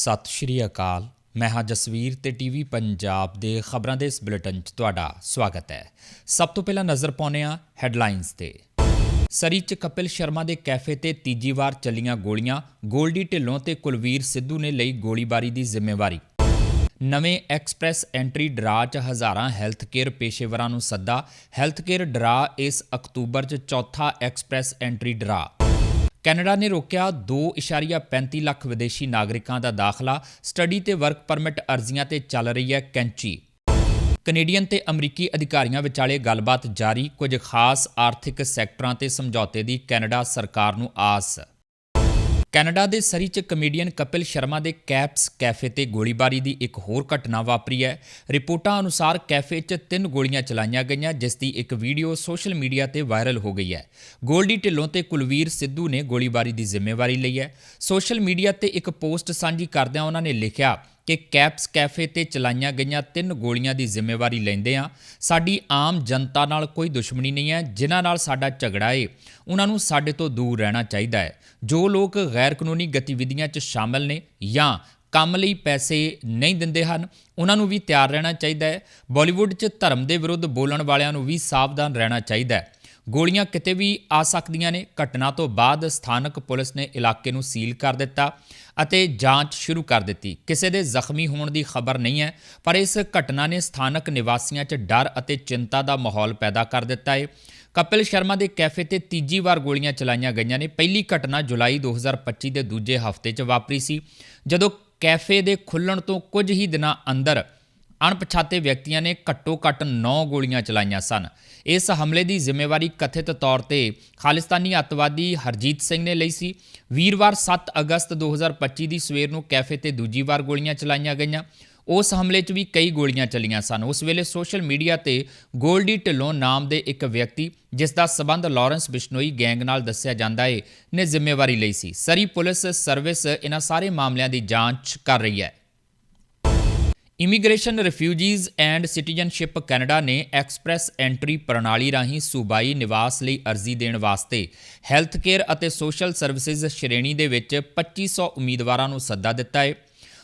ਸਤਿ ਸ਼੍ਰੀ ਅਕਾਲ। ਮੈਂ ਹਾਂ ਜਸਵੀਰ ਤੇ ਟੀਵੀ ਪੰਜਾਬ ਦੇ ਖਬਰਾਂ ਦੇ ਇਸ ਬੁਲੇਟਿਨ 'ਚ ਤੁਹਾਡਾ ਸਵਾਗਤ ਹੈ। ਸਭ ਤੋਂ ਪਹਿਲਾਂ ਨਜ਼ਰ ਪਾਉਂਦੇ ਹਾਂ ਹੈਡਲਾਈਨਸ ਤੇ। ਸਰੀ 'ਚ ਕਪਿਲ ਸ਼ਰਮਾ ਦੇ ਕੈਫੇ ਤੇ ਤੀਜੀ ਵਾਰ ਚੱਲੀਆਂ ਗੋਲੀਆਂ, ਗੋਲਡੀ ਢਿੱਲੋਂ ਤੇ ਕੁਲਵੀਰ ਸਿੱਧੂ ਨੇ ਲਈ ਗੋਲੀਬਾਰੀ ਦੀ ਜ਼ਿੰਮੇਵਾਰੀ। ਨਵੇਂ ਐਕਸਪ੍ਰੈਸ ਐਂਟਰੀ ਡਰਾ 'ਚ ਹਜ਼ਾਰਾਂ ਹੈਲਥ ਕੇਅਰ ਪੇਸ਼ੇਵਰਾਂ ਨੂੰ ਸੱਦਾ। ਹੈਲਥ ਕੇਅਰ ਡਰਾ ਇਸ ਅਕਤੂਬਰ 'ਚ ਚੌਥਾ ਐਕਸਪ੍ਰੈਸ ਐਂਟਰੀ ਡਰਾ। ਕੈਨੇਡਾ ਨੇ ਰੋਕਿਆ 2.35 ਲੱਖ ਵਿਦੇਸ਼ੀ ਨਾਗਰਿਕਾਂ ਦਾ ਦਾਖਲਾ। ਸਟੱਡੀ ਤੇ ਵਰਕ ਪਰਮਿਟ ਅਰਜ਼ੀਆਂ ਤੇ ਚੱਲ ਰਹੀ ਹੈ ਕੈਂਚੀ। ਕੈਨੇਡੀਅਨ ਤੇ ਅਮਰੀਕੀ ਅਧਿਕਾਰੀਆਂ ਵਿਚਾਲੇ ਗੱਲਬਾਤ ਜਾਰੀ। ਕੁਝ ਖਾਸ ਆਰਥਿਕ ਸੈਕਟਰਾਂ ਤੇ ਸਮਝੌਤੇ ਦੀ ਕੈਨੇਡਾ ਸਰਕਾਰ ਨੂੰ ਆਸ। ਕੈਨੇਡਾ ਦੇ ਸਰੀ 'ਚ ਕਮੇਡੀਅਨ ਕਪਿਲ ਸ਼ਰਮਾ ਦੇ ਕੈਪਸ ਕੈਫੇ ਤੇ ਗੋਲੀਬਾਰੀ ਦੀ ਇੱਕ ਹੋਰ ਘਟਨਾ ਵਾਪਰੀ ਹੈ। ਰਿਪੋਰਟਾਂ ਅਨੁਸਾਰ ਕੈਫੇ 'ਚ ਤਿੰਨ ਗੋਲੀਆਂ ਚਲਾਈਆਂ ਗਈਆਂ, ਜਿਸ ਦੀ ਇੱਕ ਵੀਡੀਓ ਸੋਸ਼ਲ ਮੀਡੀਆ ਤੇ ਵਾਇਰਲ ਹੋ ਗਈ ਹੈ। ਗੋਲਡੀ ਢਿੱਲੋਂ ਤੇ ਕੁਲਵੀਰ ਸਿੱਧੂ ਨੇ ਗੋਲੀਬਾਰੀ ਦੀ ਜ਼ਿੰਮੇਵਾਰੀ ਲਈ ਹੈ। ਸੋਸ਼ਲ ਮੀਡੀਆ ਤੇ ਇੱਕ ਪੋਸਟ ਸਾਂਝੀ ਕਰਦਿਆਂ ਉਹਨਾਂ ਨੇ ਲਿਖਿਆ ਕਿ ਕੈਪਸ ਕੈਫੇ ਤੇ ਚਲਾਈਆਂ ਗਈਆਂ ਤਿੰਨ ਗੋਲੀਆਂ ਦੀ ਜ਼ਿੰਮੇਵਾਰੀ ਲੈਂਦੇ ਆ ਸਾਡੀ ਆਮ ਜਨਤਾ ਨਾਲ ਕੋਈ ਦੁਸ਼ਮਣੀ ਨਹੀਂ ਹੈ, ਜਿਨ੍ਹਾਂ ਨਾਲ ਸਾਡਾ ਝਗੜਾ ਏ। ਉਹਨਾਂ ਨੂੰ ਸਾਡੇ ਤੋਂ ਦੂਰ ਰਹਿਣਾ ਚਾਹੀਦਾ ਹੈ। ਜੋ ਲੋਕ ਗੈਰ ਕਾਨੂੰਨੀ ਗਤੀਵਿਧੀਆਂ 'ਚ ਸ਼ਾਮਲ ਨੇ ਜਾਂ ਕੰਮ ਲਈ ਪੈਸੇ ਨਹੀਂ ਦਿੰਦੇ ਹਨ, ਉਹਨਾਂ ਨੂੰ ਵੀ ਤਿਆਰ ਰਹਿਣਾ ਚਾਹੀਦਾ ਹੈ। ਬਾਲੀਵੁੱਡ 'ਚ ਧਰਮ ਦੇ ਵਿਰੁੱਧ ਬੋਲਣ ਵਾਲਿਆਂ ਨੂੰ ਵੀ ਸਾਵਧਾਨ ਰਹਿਣਾ ਚਾਹੀਦਾ ਹੈ। ਗੋਲੀਆਂ ਕਿਤੇ ਵੀ ਆ ਸਕਦੀਆਂ ਨੇ। ਘਟਨਾ ਤੋਂ ਬਾਅਦ ਸਥਾਨਕ ਪੁਲਿਸ ਨੇ ਇਲਾਕੇ ਨੂੰ ਸੀਲ ਕਰ ਦਿੱਤਾ ਅਤੇ ਜਾਂਚ ਸ਼ੁਰੂ ਕਰ ਦਿੱਤੀ। ਕਿਸੇ ਦੇ ਜ਼ਖਮੀ ਹੋਣ ਦੀ ਖਬਰ ਨਹੀਂ ਹੈ, ਪਰ ਇਸ ਘਟਨਾ ਨੇ ਸਥਾਨਕ ਨਿਵਾਸੀਆਂ 'ਚ ਡਰ ਅਤੇ ਚਿੰਤਾ ਦਾ ਮਾਹੌਲ ਪੈਦਾ ਕਰ ਦਿੱਤਾ ਹੈ। ਕਪਿਲ ਸ਼ਰਮਾ ਦੇ ਕੈਫੇ ਤੇ ਤੀਜੀ ਵਾਰ ਗੋਲੀਆਂ ਚਲਾਈਆਂ ਗਈਆਂ ਨੇ। ਪਹਿਲੀ ਘਟਨਾ ਜੁਲਾਈ 2025 ਦੇ ਦੂਜੇ ਹਫ਼ਤੇ 'ਚ ਵਾਪਰੀ ਸੀ, ਜਦੋਂ ਕੈਫੇ ਦੇ ਖੁੱਲਣ ਤੋਂ ਕੁਝ ਹੀ ਦਿਨਾਂ ਅੰਦਰ ਅਣਪਛਾਤੇ ਵਿਅਕਤੀਆਂ ਨੇ ਘੱਟੋ-ਘੱਟ 9 ਗੋਲੀਆਂ ਚਲਾਈਆਂ ਸਨ। ਇਸ ਹਮਲੇ ਦੀ ਜ਼ਿੰਮੇਵਾਰੀ ਕਥਿਤ ਤੌਰ ਤੇ ਖਾਲਿਸਤਾਨੀ ਅੱਤਵਾਦੀ ਹਰਜੀਤ ਸਿੰਘ ਨੇ ਲਈ ਸੀ। ਵੀਰਵਾਰ 7 ਅਗਸਤ 2025 ਦੀ ਸਵੇਰ ਨੂੰ ਕੈਫੇ ਤੇ ਦੂਜੀ ਵਾਰ ਗੋਲੀਆਂ ਚਲਾਈਆਂ ਗਈਆਂ। ਉਸ ਹਮਲੇ 'ਚ ਵੀ ਕਈ ਗੋਲੀਆਂ ਚੱਲੀਆਂ ਸਨ। ਉਸ ਵੇਲੇ ਸੋਸ਼ਲ ਮੀਡੀਆ ਤੇ ਗੋਲਡੀ ਢਿੱਲੋਂ ਨਾਮ ਦੇ ਇੱਕ ਵਿਅਕਤੀ, ਜਿਸ ਦਾ ਸਬੰਧ ਲਾਰੈਂਸ ਬਿਸ਼ਨੋਈ ਗੈਂਗ ਨਾਲ ਦੱਸਿਆ ਜਾਂਦਾ ਏ, ਨੇ ਜ਼ਿੰਮੇਵਾਰੀ ਲਈ ਸੀ। ਸਰੀ ਪੁਲਿਸ ਸਰਵਿਸ ਇਹਨਾਂ ਸਾਰੇ ਮਾਮਲਿਆਂ ਦੀ ਜਾਂਚ ਕਰ ਰਹੀ ਹੈ। Immigration refugees and citizenship Canada ਨੇ ਐਕਸਪ੍ਰੈਸ ਐਂਟਰੀ ਪ੍ਰਣਾਲੀ ਰਾਹੀਂ ਸੂਬਾਈ ਨਿਵਾਸ ਲਈ ਅਰਜ਼ੀ ਦੇਣ ਵਾਸਤੇ ਹੈਲਥ ਕੇਅਰ ਅਤੇ ਸੋਸ਼ਲ ਸਰਵਿਸਿਜ਼ ਸ਼੍ਰੇਣੀ ਦੇ ਵਿੱਚ 2500 ਉਮੀਦਵਾਰਾਂ ਨੂੰ ਸੱਦਾ ਦਿੱਤਾ ਹੈ।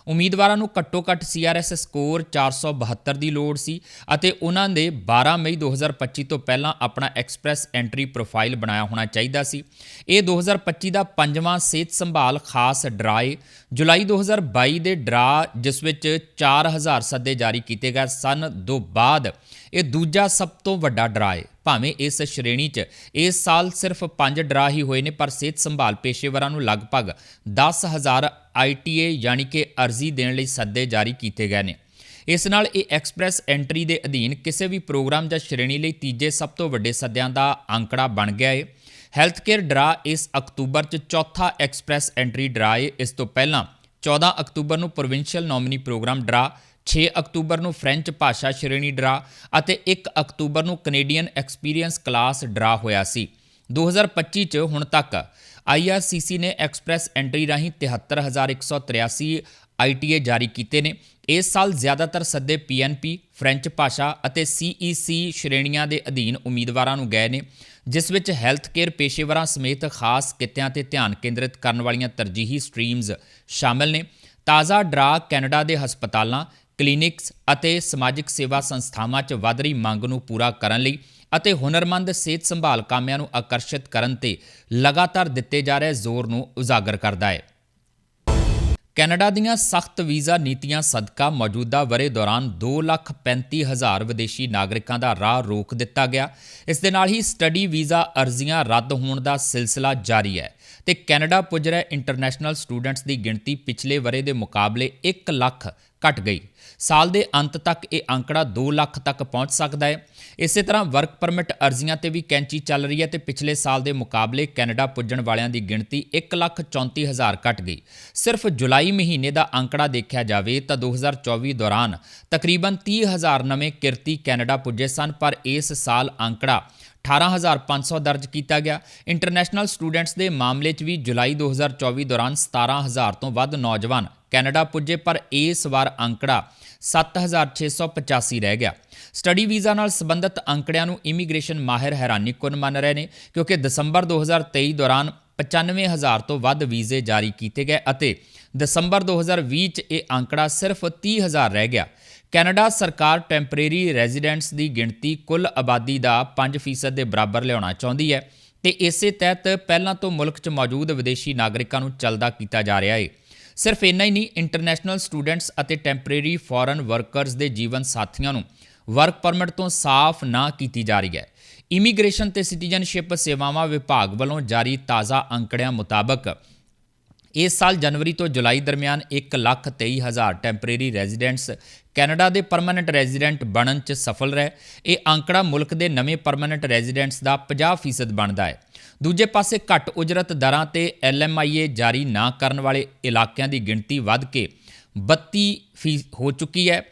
ਉਮੀਦਵਾਰਾਂ ਨੂੰ ਘੱਟੋ-ਘੱਟ ਸੀਆਰਐਸ ਸਕੋਰ 472 ਦੀ ਲੋੜ ਸੀ ਅਤੇ ਉਹਨਾਂ ਦੇ 12 ਮਈ 2025 ਤੋਂ ਪਹਿਲਾਂ ਆਪਣਾ ਐਕਸਪ੍ਰੈਸ ਐਂਟਰੀ ਪ੍ਰੋਫਾਈਲ ਬਣਾਇਆ ਹੋਣਾ ਚਾਹੀਦਾ ਸੀ। ਇਹ 2025 ਦਾ ਪੰਜਵਾਂ ਸਿਹਤ ਸੰਭਾਲ ਖਾਸ ਡਰਾਏ, ਜੁਲਾਈ 2022 ਦੇ ਡਰਾ, ਜਿਸ ਵਿੱਚ 4000 ਸੱਦੇ ਜਾਰੀ ਕੀਤੇ ਗਏ ਸਨ, ਤੋਂ ਬਾਅਦ ਇਹ ਦੂਜਾ ਸਭ ਤੋਂ ਵੱਡਾ ਡਰਾ ਹੈ ਭਾਵੇਂ ਇਸ ਸ਼੍ਰੇਣੀ 'ਚ ਇਸ ਸਾਲ ਸਿਰਫ 5 ਡਰਾ ਹੀ ਹੋਏ ਨੇ, ਪਰ ਸਿਹਤ ਸੰਭਾਲ ਪੇਸ਼ੇਵਰਾਂ ਨੂੰ ਲਗਭਗ 10000 ਆਈਟੀਏ ਯਾਨੀ ਕਿ ਅਰਜ਼ੀ ਦੇਣ ਲਈ ਸੱਦੇ ਜਾਰੀ ਕੀਤੇ ਗਏ ਨੇ। ਇਸ ਨਾਲ ਇਹ ਐਕਸਪ੍ਰੈਸ ਐਂਟਰੀ ਦੇ ਅਧੀਨ ਕਿਸੇ ਵੀ ਪ੍ਰੋਗਰਾਮ ਜਾਂ ਸ਼੍ਰੇਣੀ ਲਈ ਤੀਜੇ ਸਭ ਤੋਂ ਵੱਡੇ ਸੱਦਿਆਂ ਦਾ ਅੰਕੜਾ ਬਣ ਗਿਆ ਹੈ ਹੈਲਥ ਕੇਅਰ ਡਰਾ ਇਸ ਅਕਤੂਬਰ 'ਚ ਚੌਥਾ ਐਕਸਪ੍ਰੈਸ ਐਂਟਰੀ ਡਰਾ ਹੈ ਇਸ ਤੋਂ ਪਹਿਲਾਂ 14 ਅਕਤੂਬਰ ਨੂੰ ਪ੍ਰੋਵਿੰਸ਼ੀਅਲ ਨੋਮਿਨੀ ਪ੍ਰੋਗਰਾਮ ਡਰਾ 6 ਅਕਤੂਬਰ ਨੂੰ ਫ੍ਰੈਂਚ ਭਾਸ਼ਾ ਸ਼੍ਰੇਣੀ ਡਰਾ ਅਤੇ 1 ਅਕਤੂਬਰ ਨੂੰ ਕੈਨੇਡੀਅਨ ਐਕਸਪੀਰੀਅੰਸ ਕਲਾਸ ਡਰਾ ਹੋਇਆ ਸੀ। 2025 ਚ ਹੁਣ ਤੱਕ IRCC ਨੇ ਐਕਸਪ੍ਰੈਸ ਐਂਟਰੀ ਰਾਹੀਂ 73183 ਆਈਟੀਏ ਜਾਰੀ ਕੀਤੇ ਨੇ। ਇਸ ਸਾਲ ਜ਼ਿਆਦਾਤਰ ਸੱਦੇ ਪੀਐਨਪੀ ਫ੍ਰੈਂਚ ਭਾਸ਼ਾ ਅਤੇ ਸੀਈਸੀ ਸ਼੍ਰੇਣੀਆਂ ਦੇ ਅਧੀਨ ਉਮੀਦਵਾਰਾਂ ਨੂੰ ਗਏ ਨੇ, ਜਿਸ ਵਿੱਚ ਹੈਲਥ ਕੇਅਰ ਪੇਸ਼ੇਵਰਾਂ ਸਮੇਤ ਖਾਸ ਕਿੱਤਿਆਂ ਤੇ ਧਿਆਨ ਕੇਂਦਰਿਤ ਕਰਨ ਵਾਲੀਆਂ ਤਰਜੀਹੀ ਸਟਰੀਮਜ਼ ਸ਼ਾਮਲ ਨੇ। ਤਾਜ਼ਾ ਡਰਾ ਕੈਨੇਡਾ ਦੇ ਹਸਪਤਾਲਾਂ ਕਲੀਨਿਕਸ ਅਤੇ ਸਮਾਜਿਕ ਸੇਵਾ ਸੰਸਥਾਵਾਂ 'ਚ ਵਧ ਰਹੀ ਮੰਗ ਨੂੰ ਪੂਰਾ ਕਰਨ ਲਈ ਅਤੇ ਹੁਨਰਮੰਦ ਸਿਹਤ ਸੰਭਾਲ ਕਾਮਿਆਂ ਨੂੰ ਆਕਰਸ਼ਿਤ ਕਰਨ ਤੇ ਲਗਾਤਾਰ ਦਿੱਤੇ ਜਾ ਰਹੇ ਜ਼ੋਰ ਨੂੰ ਉਜਾਗਰ ਕਰਦਾ ਹੈ। ਕੈਨੇਡਾ ਦੀਆਂ ਸਖਤ ਵੀਜ਼ਾ ਨੀਤੀਆਂ ਸਦਕਾ ਮੌਜੂਦਾ ਵਰੇ ਦੌਰਾਨ 2,35,000 ਵਿਦੇਸ਼ੀ ਨਾਗਰਿਕਾਂ ਦਾ ਰਾਹ ਰੋਕ ਦਿੱਤਾ ਗਿਆ। ਇਸ ਦੇ ਨਾਲ ਹੀ ਸਟੱਡੀ ਵੀਜ਼ਾ ਅਰਜ਼ੀਆਂ ਰੱਦ ਹੋਣ ਦਾ ਸਿਲਸਿਲਾ ਜਾਰੀ ਹੈ। ਤੇ ਕੈਨੇਡਾ ਪੁੱਜ ਰਹੇ ਇੰਟਰਨੈਸ਼ਨਲ ਸਟੂਡੈਂਟਸ ਦੀ ਗਿਣਤੀ ਪਿਛਲੇ ਵਰੇ ਦੇ ਮੁਕਾਬਲੇ 1 ਲੱਖ ਘਟ ਗਈ। ਸਾਲ ਦੇ ਅੰਤ ਤੱਕ ਇਹ ਅੰਕੜਾ 2 ਲੱਖ ਤੱਕ ਪਹੁੰਚ ਸਕਦਾ ਹੈ। ਇਸੇ ਤਰ੍ਹਾਂ ਵਰਕ ਪਰਮਿਟ ਅਰਜ਼ੀਆਂ ਤੇ ਵੀ ਕੈਂਚੀ ਚੱਲ ਰਹੀ ਹੈ ਤੇ ਪਿਛਲੇ ਸਾਲ ਦੇ ਮੁਕਾਬਲੇ ਕੈਨੇਡਾ ਪੁੱਜਣ ਵਾਲਿਆਂ ਦੀ ਗਿਣਤੀ 134000 ਘਟ ਗਈ। ਸਿਰਫ ਜੁਲਾਈ ਮਹੀਨੇ ਦਾ ਅੰਕੜਾ ਦੇਖਿਆ ਜਾਵੇ ਤਾਂ 2024 ਦੌਰਾਨ ਤਕਰੀਬਨ 30000 ਨਵੇਂ ਕਿਰਤੀ ਕੈਨੇਡਾ ਪੁੱਜੇ ਸਨ, ਪਰ ਇਸ ਸਾਲ ਅੰਕੜਾ 18500 ਦਰਜ ਕੀਤਾ ਗਿਆ। ਇੰਟਰਨੈਸ਼ਨਲ ਸਟੂਡੈਂਟਸ ਦੇ ਮਾਮਲੇ 'ਚ ਵੀ ਜੁਲਾਈ 2024 ਦੌਰਾਨ 17000 ਤੋਂ ਵੱਧ ਨੌਜਵਾਨ ਕੈਨੇਡਾ ਪੁੱਜੇ, ਪਰ ਇਸ ਵਾਰ ਅੰਕੜਾ 7685 ਰਹਿ ਗਿਆ। ਸਟੱਡੀ ਵੀਜ਼ਾ ਨਾਲ ਸੰਬੰਧਿਤ ਅੰਕੜਿਆਂ ਨੂੰ ਇਮੀਗ੍ਰੇਸ਼ਨ ਮਾਹਿਰ ਹੈਰਾਨੀਕੁਨ ਮੰਨ ਰਹੇ ਨੇ, ਕਿਉਂਕਿ ਦਸੰਬਰ 2023 ਦੌਰਾਨ 95000 ਤੋਂ ਵੱਧ ਵੀਜ਼ੇ ਜਾਰੀ ਕੀਤੇ ਗਏ ਅਤੇ ਦਸੰਬਰ 2020 'ਚ ਇਹ ਅੰਕੜਾ ਸਿਰਫ 30000 ਰਹਿ ਗਿਆ। ਕੈਨੇਡਾ ਸਰਕਾਰ ਟੈਂਪਰੇਰੀ ਰੈਜ਼ੀਡੈਂਟਸ ਦੀ ਗਿਣਤੀ ਕੁੱਲ ਆਬਾਦੀ ਦਾ 5% ਦੇ ਬਰਾਬਰ ਲਿਆਉਣਾ ਚਾਹੁੰਦੀ ਹੈ ਤੇ ਇਸੇ ਤਹਿਤ ਪਹਿਲਾਂ ਤੋਂ ਮੁਲਕ 'ਚ ਮੌਜੂਦ ਵਿਦੇਸ਼ੀ ਨਾਗਰਿਕਾਂ ਨੂੰ ਚਲਦਾ ਕੀਤਾ ਜਾ ਰਿਹਾ ਹੈ ਸਿਰਫ ਇੰਨਾ ਹੀ ਨਹੀਂ ਇੰਟਰਨੈਸ਼ਨਲ ਸਟੂਡੈਂਟਸ ਅਤੇ ਟੈਂਪਰੇਰੀ ਫੋਰਨ ਵਰਕਰਸ ਦੇ ਜੀਵਨ ਸਾਥੀਆਂ ਨੂੰ ਵਰਕ ਪਰਮਿਟ ਤੋਂ ਸਾਫ਼ ਨਾ ਕੀਤੀ ਜਾ ਰਹੀ ਹੈ। ਇਮੀਗ੍ਰੇਸ਼ਨ ਤੇ ਸਿਟੀਜ਼ਨਸ਼ਿਪ ਸੇਵਾਵਾਂ ਵਿਭਾਗ ਵੱਲੋਂ ਜਾਰੀ ਤਾਜ਼ਾ ਅੰਕੜਿਆਂ ਮੁਤਾਬਕ ਇਸ ਸਾਲ ਜਨਵਰੀ ਤੋਂ ਜੁਲਾਈ ਦਰਮਿਆਨ 1,23,000 ਟੈਂਪਰੇਰੀ ਰੈਜ਼ੀਡੈਂਟਸ ਕੈਨੇਡਾ ਦੇ ਪਰਮਨੈਂਟ ਰੈਜ਼ੀਡੈਂਟ ਬਣਨ 'ਚ ਸਫਲ ਰਹੇ। ਇਹ ਅੰਕੜਾ ਮੁਲਕ ਦੇ ਨਵੇਂ ਪਰਮਨੈਂਟ ਰੈਜ਼ੀਡੈਂਟਸ ਦਾ 50% ਬਣਦਾ ਹੈ। ਦੂਜੇ ਪਾਸੇ ਘੱਟ ਉਜਰਤ ਦਰਾਂ ਤੇ ਐਲਐਮਆਈਏ ਜਾਰੀ ਨਾ ਕਰਨ ਵਾਲੇ ਇਲਾਕਿਆਂ ਦੀ ਗਿਣਤੀ ਵੱਧ ਕੇ 32 ਫੀ ਹੋ ਚੁੱਕੀ ਹੈ।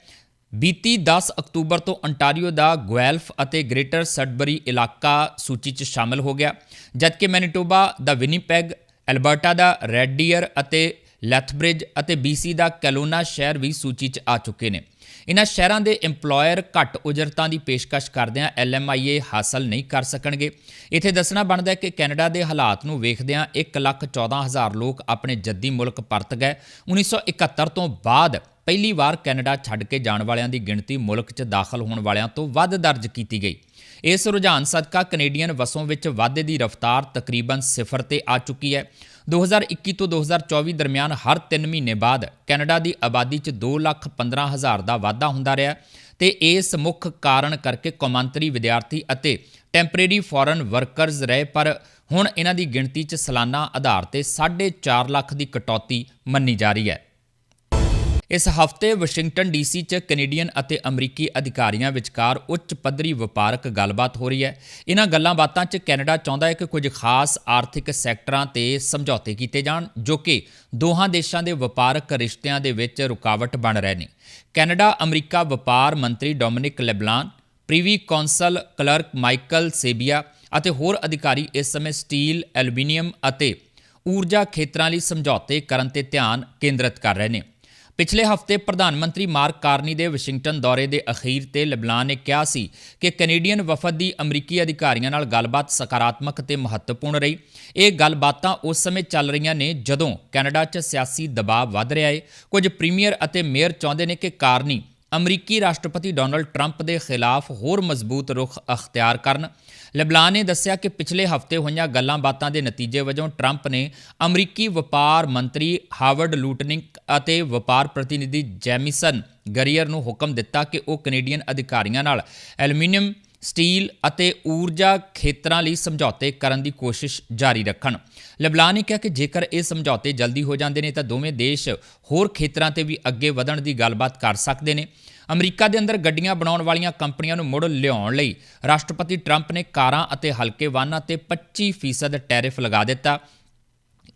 ਬੀਤੀ 10 ਅਕਤੂਬਰ ਤੋਂ ਅੰਟਾਰੀਓ ਦਾ ਗੁਐਲਫ ਅਤੇ ਗ੍ਰੇਟਰ ਸਡਬਰੀ ਇਲਾਕਾ ਸੂਚੀ 'ਚ ਸ਼ਾਮਲ ਹੋ ਗਿਆ ਜਦਕਿ ਮੈਨੀਟੋਬਾ ਦਾ ਵਿਨੀਪੈਗ ਐਲਬਰਟਾ ਦਾ ਰੈਡ ਡੀਅਰ ਅਤੇ ਲੈਥਬ੍ਰਿਜ ਅਤੇ BC ਦਾ ਕੈਲੋਨਾ ਸ਼ਹਿਰ ਵੀ ਸੂਚੀ 'ਚ ਆ ਚੁੱਕੇ ਨੇ। ਇਨ੍ਹਾਂ ਸ਼ਹਿਰਾਂ ਦੇ EMPLOYER ਘੱਟ ਉਜਰਤਾਂ ਦੀ ਪੇਸ਼ਕਸ਼ ਕਰਦਿਆਂ LMIA ਹਾਸਲ ਨਹੀਂ ਕਰ ਸਕਣਗੇ। ਇੱਥੇ ਦੱਸਣਾ ਬਣਦਾ ਹੈ ਕਿ ਕੈਨੇਡਾ ਦੇ ਹਾਲਾਤ ਨੂੰ ਵੇਖਦਿਆਂ 114000 ਲੋਕ ਆਪਣੇ ਜੱਦੀ ਮੁਲਕ ਪਰਤ ਗਏ। 1971 ਤੋਂ ਬਾਅਦ ਪਹਿਲੀ ਵਾਰ ਕੈਨੇਡਾ ਛੱਡ ਕੇ ਜਾਣ ਵਾਲਿਆਂ ਦੀ ਗਿਣਤੀ ਮੁਲਕ 'ਚ ਦਾਖਲ ਹੋਣ ਵਾਲਿਆਂ ਤੋਂ ਵੱਧ ਦਰਜ ਕੀਤੀ ਗਈ। ਇਸ ਰੁਝਾਨ ਸਦਕਾ ਕੈਨੇਡੀਅਨ ਵਸੋਂ ਵਿੱਚ ਵਾਧੇ ਦੀ ਰਫ਼ਤਾਰ ਤਕਰੀਬਨ ਸਿਫਰ ਤੇ ਆ ਚੁੱਕੀ ਹੈ। 2021 ਤੋਂ 2024 ਦਰਮਿਆਨ ਹਰ 3 ਮਹੀਨੇ ਬਾਅਦ ਕੈਨੇਡਾ ਦੀ ਆਬਾਦੀ 'ਚ 2,15,000 ਦਾ ਵਾਧਾ ਹੁੰਦਾ ਰਿਹਾ ਤੇ ਇਸ ਮੁੱਖ ਕਾਰਨ ਕਰਕੇ ਕੌਮਾਂਤਰੀ ਵਿਦਿਆਰਥੀ ਅਤੇ ਟੈਂਪਰੇਰੀ ਫੋਰਨ ਵਰਕਰਸ ਰਹੇ ਪਰ ਹੁਣ ਇਹਨਾਂ ਦੀ ਗਿਣਤੀ 'ਚ ਸਾਲਾਨਾ ਆਧਾਰ ਤੇ 4.5 ਲੱਖ ਦੀ ਕਟੌਤੀ ਮੰਨੀ ਜਾ ਰਹੀ ਹੈ। ਇਸ ਹਫ਼ਤੇ ਵਾਸ਼ਿੰਗਟਨ ਡੀਸੀ 'ਚ ਕੈਨੇਡੀਅਨ ਅਤੇ ਅਮਰੀਕੀ ਅਧਿਕਾਰੀਆਂ ਵਿਚਕਾਰ ਉੱਚ ਪੱਧਰੀ ਵਪਾਰਕ ਗੱਲਬਾਤ ਹੋ ਰਹੀ ਹੈ। ਇਹਨਾਂ ਗੱਲਾਂ ਬਾਤਾਂ 'ਚ ਕੈਨੇਡਾ ਚਾਹੁੰਦਾ ਹੈ ਕਿ ਕੁਝ ਖਾਸ ਆਰਥਿਕ ਸੈਕਟਰਾਂ ਤੇ ਸਮਝੌਤੇ ਕੀਤੇ ਜਾਣ, ਜੋ ਕਿ ਦੋਹਾਂ ਦੇਸ਼ਾਂ ਦੇ ਵਪਾਰਕ ਰਿਸ਼ਤਿਆਂ ਦੇ ਵਿੱਚ ਰੁਕਾਵਟ ਬਣ ਰਹੇ ਨੇ। ਕੈਨੇਡਾ ਅਮਰੀਕਾ ਵਪਾਰ ਮੰਤਰੀ Dominic LeBlanc, privy council clerk Michael Sabia ਅਤੇ ਹੋਰ ਅਧਿਕਾਰੀ ਇਸ ਸਮੇਂ ਸਟੀਲ, ਐਲੂਮੀਨੀਅਮ ਅਤੇ ਊਰਜਾ ਖੇਤਰਾਂ ਲਈ ਸਮਝੌਤੇ ਕਰਨ ਤੇ ਧਿਆਨ ਕੇਂਦਰਿਤ ਕਰ ਰਹੇ ਨੇ। ਪਿਛਲੇ ਹਫ਼ਤੇ ਪ੍ਰਧਾਨ ਮੰਤਰੀ ਮਾਰਕ ਕਾਰਨੀ ਦੇ ਵਾਸ਼ਿੰਗਟਨ ਦੌਰੇ ਦੇ ਅਖੀਰ ਤੇ ਲਬਨਾਨ ਨੇ ਕਿਹਾ ਸੀ ਕਿ ਕੈਨੇਡੀਅਨ ਵਫਦ ਦੀ ਅਮਰੀਕੀ ਅਧਿਕਾਰੀਆਂ ਨਾਲ ਗੱਲਬਾਤ ਸਕਾਰਾਤਮਕ ਤੇ ਮਹੱਤਵਪੂਰਨ ਰਹੀ। ਇਹ ਗੱਲਬਾਤਾਂ ਉਸ ਸਮੇਂ ਚੱਲ ਰਹੀਆਂ ਨੇ ਜਦੋਂ ਕੈਨੇਡਾ 'ਚ ਸਿਆਸੀ ਦਬਾਅ ਵੱਧ ਰਿਹਾ ਹੈ ਕੁਝ ਪ੍ਰੀਮੀਅਰ ਅਤੇ ਮੇਅਰ ਚਾਹੁੰਦੇ ਨੇ ਕਿ ਕਾਰਨੀ ਅਮਰੀਕੀ ਰਾਸ਼ਟਰਪਤੀ ਡੋਨਲਡ ਟਰੰਪ ਦੇ ਖਿਲਾਫ ਹੋਰ ਮਜ਼ਬੂਤ ਰੁਖ ਅਖਤਿਆਰ ਕਰਨ। ਲੈਬਲਾਨ ਨੇ ਦੱਸਿਆ ਕਿ ਪਿਛਲੇ ਹਫ਼ਤੇ ਹੋਈਆਂ ਗੱਲਾਂ ਬਾਤਾਂ ਦੇ ਨਤੀਜੇ ਵਜੋਂ ਟਰੰਪ ਨੇ ਅਮਰੀਕੀ ਵਪਾਰ ਮੰਤਰੀ ਹਾਰਵਰਡ ਲੂਟਨਿਕ ਅਤੇ ਵਪਾਰ ਪ੍ਰਤੀਨਿਧੀ ਜੈਮਿਸਨ ਗਰੀਅਰ ਨੂੰ ਹੁਕਮ ਦਿੱਤਾ ਕਿ ਉਹ ਕੈਨੇਡੀਅਨ ਅਧਿਕਾਰੀਆਂ ਨਾਲ ਐਲੂਮੀਨੀਅਮ, ਸਟੀਲ ਅਤੇ ਊਰਜਾ ਖੇਤਰਾਂ ਲਈ ਸਮਝੌਤੇ ਕਰਨ ਦੀ ਕੋਸ਼ਿਸ਼ ਜਾਰੀ ਰੱਖਣ। ਲੈਬਲਾਨ ਨੇ ਕਿਹਾ ਕਿ ਜੇਕਰ ਇਹ ਸਮਝੌਤੇ ਜਲਦੀ ਹੋ ਜਾਂਦੇ ਨੇ ਤਾਂ ਦੋਵੇਂ ਦੇਸ਼ ਹੋਰ ਖੇਤਰਾਂ ਤੇ ਵੀ ਅੱਗੇ ਵਧਣ ਦੀ ਗੱਲਬਾਤ ਕਰ ਸਕਦੇ ਨੇ। ਅਮਰੀਕਾ ਦੇ ਅੰਦਰ ਗੱਡੀਆਂ ਬਣਾਉਣ ਵਾਲੀਆਂ ਕੰਪਨੀਆਂ ਨੂੰ ਮੁੜ ਲਿਆਉਣ ਲਈ ਰਾਸ਼ਟਰਪਤੀ ਟਰੰਪ ਨੇ ਕਾਰਾਂ ਅਤੇ ਹਲਕੇ ਵਾਹਨਾਂ ਤੇ 25% ਟੈਰਿਫ ਲਗਾ ਦਿੱਤਾ।